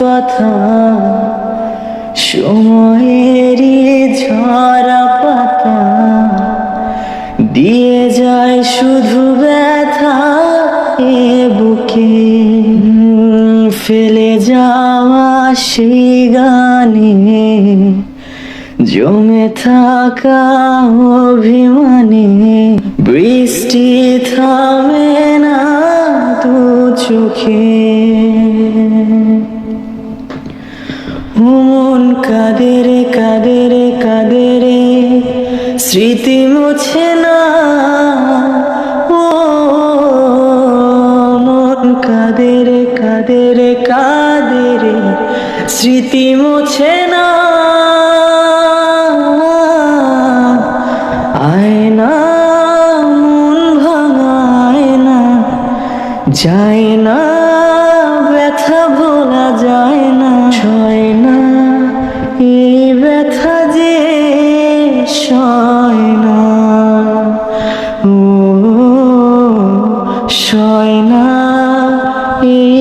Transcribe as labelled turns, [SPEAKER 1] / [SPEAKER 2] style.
[SPEAKER 1] কথা সময়েরই ঝরা পাতা দিয়ে যায় শুধু ব্যথা এ বুকে। ফেলে যাওয়া সেই গানে জমে থাকা অভিমানে বৃষ্টি থামে না দু চোখে। মন কাদের কাদের কাদের স্মৃতি মুছে না। ও, মন কাদের কাদের কাদের স্মৃতি মুছে না। আয়না, মন ভাঙায় না যায় না, ব্যথা ভোলা যায় সয় না। ও সয় না। এই